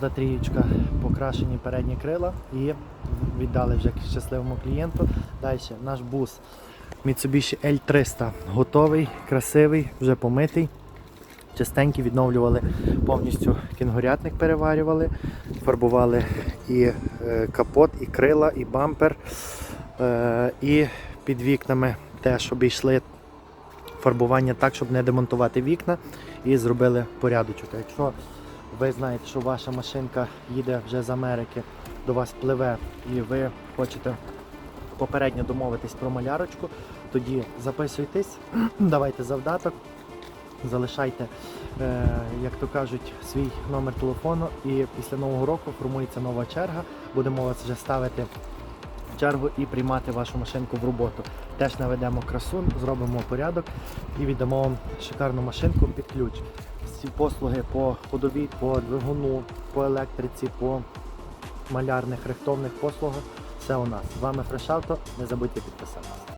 За трієчка покрашені передні крила і віддали вже щасливому клієнту. Далі наш бус Mitsubishi L300 готовий, красивий, вже помитий. Частенькі відновлювали повністю кінгурятник, переварювали, фарбували і е, капот, і крила, і бампер. Е, і під вікнами теж обійшли фарбування так, щоб не демонтувати вікна, і зробили порядочок. Якщо ви знаєте, що ваша машинка їде вже з Америки, до вас пливе, і ви хочете попередньо домовитись про малярочку, тоді записуйтесь, давайте завдаток, залишайте, е, як то кажуть, свій номер телефону, і після нового року формується нова черга. Будемо вас вже ставити в чергу і приймати вашу машинку в роботу. Теж наведемо красу, зробимо порядок і віддамо вам шикарну машинку під ключ. Всі послуги по ходовій, по двигуну, по електриці, по малярних, рихтовних послугах. Все у нас. З вами Fresh Не забудьте підписатися.